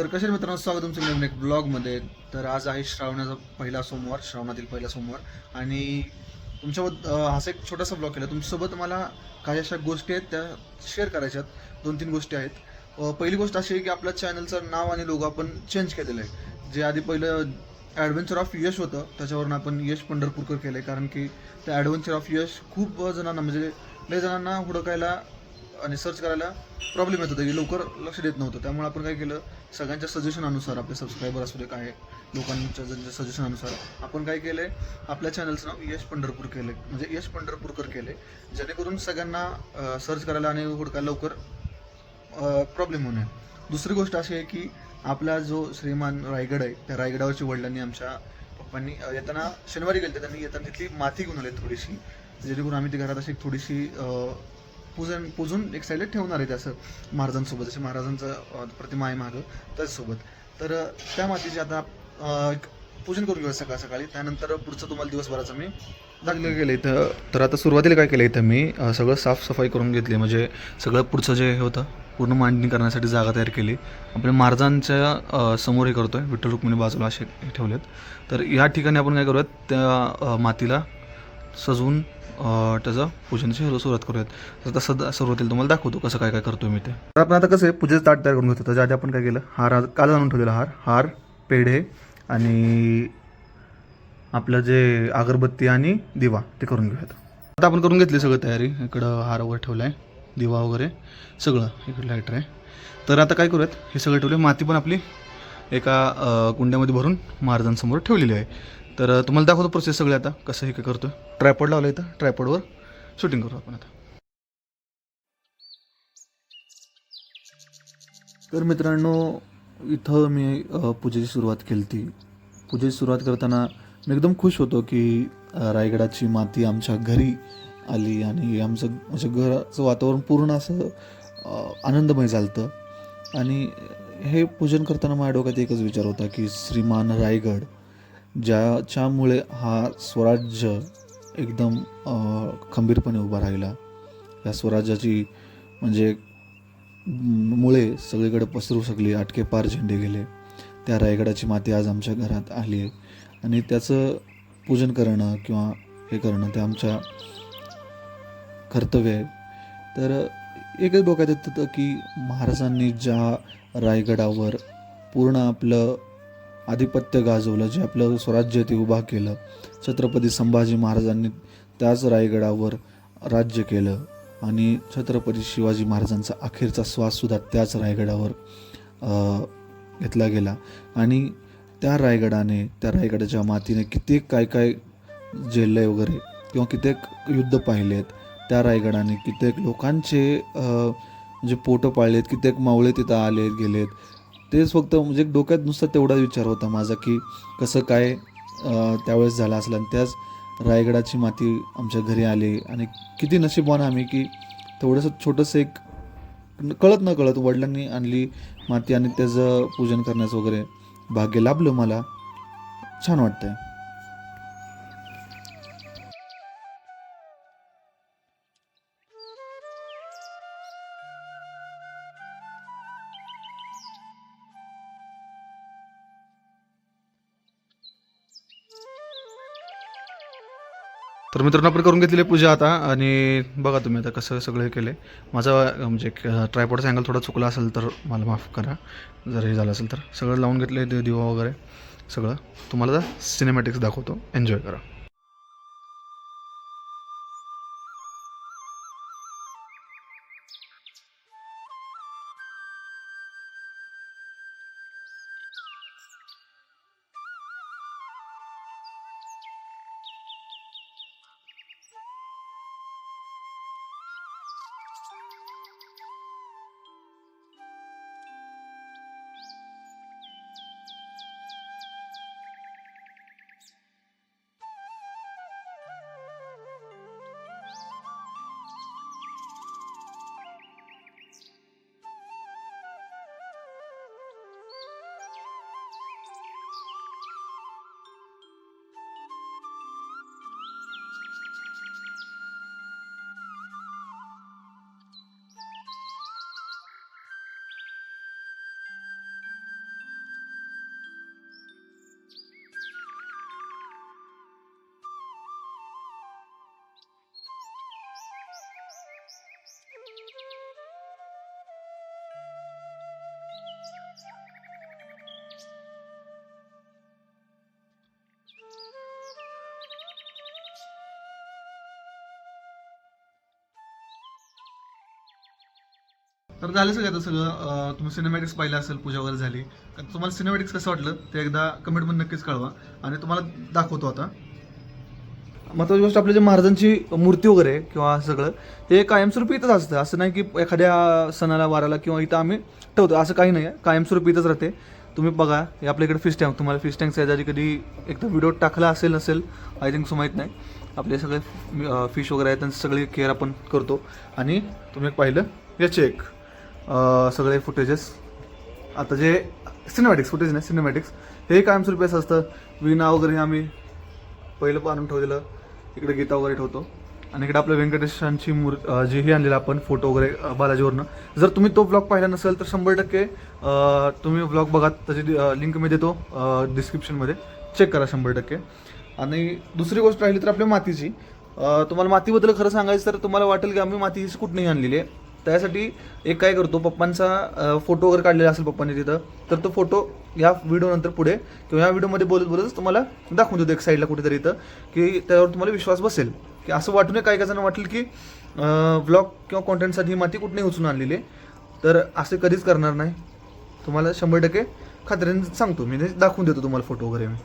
तर कशा मित्रांनो स्वागत तुमचं नवीन एक ब्लॉगमध्ये. तर आज आहे श्रावणाचा पहिला सोमवार श्रावणातील पहिला सोमवार. आणि तुमच्यासोबत हा असा एक छोटासा ब्लॉग केला. तुमच्यासोबत मला काही अशा गोष्टी आहेत त्या शेअर करायच्यात दोन तीन गोष्टी आहेत. पहिली गोष्ट अशी आहे की आपल्या चॅनलचं नाव आणि लोगो आपण चेंज केलेलं आहे. जे आधी पहिलं ॲडव्हेंचर ऑफ यश होतं त्याच्यावरून आपण यश पंढरपूरकर केलं आहे कारण की त्या ॲडव्हेंचर ऑफ यश खूप जणांना म्हणजे लय जणांना हुडकायला आणि सर्च करायला प्रॉब्लेम येत होता. की लवकर लक्ष देत नव्हतं. त्यामुळे आपण काय केलं? सगळ्यांच्या सजेशनानुसार आपले सबस्क्रायबर असू दे काय लोकांच्या ज्यांच्या सजेशनानुसार आपण काय केलं आहे आपल्या चॅनलचं नाव यश पंढरपूर केलं म्हणजे यश पंढरपूरकर केले जेणेकरून सगळ्यांना सर्च करायला आणि हुडकायला लवकर प्रॉब्लेम होऊ नये. दुसरी गोष्ट अशी आहे की आपला जो श्रीमान रायगड आहे त्या रायगडावरच्या वडिलांनी आमच्या पप्पांनी येताना शनिवारी गेले त्यांनी येताना तिथली माती घेऊन आली थोडीशी. जेणेकरून आम्ही ती घरात अशी थोडीशी पूजन पूजून एक साईडला ठेवणार आहे असं महाराजांसोबत जसे महाराजांचं प्रतिमा आहे मागं त्याचसोबत. तर त्या मातीचे आता एक पूजन करून घेऊया सकाळ सकाळी. त्यानंतर पुढचं तुम्हाला दिवसभराचं मी दाखलं केलं इथं. तर आता सुरुवातीला काय केलं इथं मी? सगळं साफसफाई करून घेतली. म्हणजे सगळं पुढचं जे हे होतं पूर्ण मांडणी करण्यासाठी जागा तयार केली. आपल्या महाराजांच्या समोर हे करतोय विठ्ठल रुक्मिणी बाजूला असे ठेवलेत. तर या ठिकाणी आपण काय करूयात त्या मातीला सजवून त्याचं पूजनाची सुरुवात करूयात. तर तसं सुरुवातील सुरुवातीला तुम्हाला दाखवतो कसं काय काय करतो मी ते. तर आपण आता कसं आहे पूजेचं ताट तयार करून घेतो त्याच्या आधी आपण काय केलं हार आज काल आणून ठेवलेला हार. हार पेढे आणि आपलं जे अगरबत्ती आणि दिवा ते करून घेऊयात. आता आपण करून घेतली सगळं तयारी. इकडं हार वगैरे ठेवला आहे दिवा वगैरे सगळं इकडं लायटर आहे. तर आता काय करूयात हे सगळं ठेवले माती पण आपली एका कुंड्यामध्ये भरून महाराजांसमोर ठेवलेली आहे. तर तुम्हाला दाखवतो प्रोसेस सगळे आता कसं हे काय करतो ट्रायपॉड लावलं इथं ट्रायपॉडवर शूटिंग करू आपण आता. तर मित्रांनो इथं मी पूजेची सुरुवात केली ती पूजेची सुरुवात करताना मी एकदम खुश होतो की रायगडाची माती आमच्या घरी आली आणि आमचं म्हणजे घराचं वातावरण पूर्ण असं आनंदमय झालं आणि हे पूजन करताना माझ्या डोक्यात एकच विचार होता की श्रीमान रायगड ज्याच्यामुळे हा स्वराज्य एकदम खंबीरपणे उभा राहिला. या स्वराज्याची म्हणजे मुळे सगळीकडे पसरू शकली आटके पार झेंडे गेले. त्या रायगडाची माती आज आमच्या घरात आली आहे. आणि त्याचं पूजन करणं किंवा हे करणं ते आमच्या कर्तव्य आहे. तर एकच डोक्यात येत होतं की महाराजांनी ज्या रायगडावर पूर्ण आपलं आधिपत्य गाजवलं जे आपलं स्वराज्य ते उभा केलं. छत्रपती संभाजी महाराजांनी त्याच रायगडावर राज्य केलं. आणि छत्रपती शिवाजी महाराजांचा अखेरचा श्वाससुद्धा त्याच रायगडावर घेतला गेला. आणि त्या रायगडाने त्या रायगडाच्या मातीने कित्येक काय काय झेलले वगैरे किंवा कित्येक युद्ध पाहिलेत त्या रायगडाने कित्येक लोकांचे जे पोटं पाळलेत कित्येक मावळे तिथं आलेत गेलेत तेच फक्त म्हणजे डोक्यात नुसता तेवढा विचार होता माझा की कसं काय त्यावेळेस झालं असलं आणि त्याच रायगडाची माती आमच्या घरी आली आणि किती नशीबवान आम्ही की तेवढंसं छोटंसं एक कळत न कळत वडिलांनी आणली माती आणि त्याचं पूजन करण्याचं वगैरे भाग्य लाभलं मला. छान वाटतंय. तर मित्रांनो आपण करून घेतलेली पूजा आता आणि बघा तुम्ही आता कसं सगळं हे केलं माझा म्हणजे ट्रायपॉडचा अँगल थोडा चुकला असेल तर मला माफ करा. जर हे झालं असेल तर. सगळं लावून घेतलं आहे दिवा वगैरे. सगळं. तुम्हाला सिनेमॅटिक्स दाखवतो. एन्जॉय करा. तर झालं सगळं आता सगळं. तुम्ही सिनेमॅटिक्स पाहिलं असेल पूजा वगैरे झाली. तर तुम्हाला सिनेमॅटिक्स कसं वाटलं ते एकदा कमेंटमध्ये नक्कीच कळवा. आणि तुम्हाला दाखवतो आता. महत्वाची गोष्ट आपल्या जे महाराजांची मूर्ती वगैरे आहे किंवा सगळं हे कायमस्वरूपी इथंच असतं. असं नाही की एखाद्या सणाला वाराला किंवा इथं आम्ही ठेवतो. असं काही नाही आहे. कायमस्वरूपी इथंच राहते. तुम्ही बघा हे आपल्या इकडे फिश टँक तुम्हाला फिश टँक आधी कधी एकदा व्हिडिओ टाकला असेल नसेल आय थिंक सो माहीत नाही. आपले सगळे फिश वगैरे आहेत त्यांचं सगळी केअर आपण करतो. आणि तुम्ही एक पाहिलं याचे एक. सगळे फुटेजेस आता जे सिनेमॅटिक्स फुटेज नाही सिनेमॅटिक्स हे कायमस्वरूपी असं असतं. विना वगैरे आम्ही पहिलं आणून ठेवलेलं. इकडे गीता वगैरे ठेवतो. आणि इकडे आपल्या व्यंकटेशांची मूर जी ही आणलेलं आपण फोटो वगैरे बालाजीवरनं. जर तुम्ही तो ब्लॉग पाहिला नसेल तर शंभर टक्के तुम्ही ब्लॉग बघा. त्याची लिंक मी देतो डिस्क्रिप्शनमध्ये चेक करा शंभर टक्के. आणि दुसरी गोष्ट राहिली तर आपल्या मातीची. तुम्हाला मातीबद्दल खरं सांगायचं तर तुम्हाला वाटेल की आम्ही माती कुठूनही आणलेली आहे. त्यासाठी एक काय करतो पप्पांचा फोटो वगैरे काढलेला असेल पप्पांनी तिथं तर तो फोटो या व्हिडिओनंतर पुढे किंवा या व्हिडिओमध्ये बोलत बोलतच तुम्हाला दाखवून देतो एक साईडला कुठेतरी इथं की त्यावर तुम्हाला विश्वास बसेल. की असं वाटून काही काही जणांना वाटेल की ब्लॉग किंवा कॉन्टेंटसाठी ही माती कुठेही उचलून आणलेली आहे. तर असे कधीच करणार नाही. तुम्हाला शंभर टक्के खात्रीने सांगतो मी म्हणजे दाखवून देतो तुम्हाला फोटो वगैरे मी.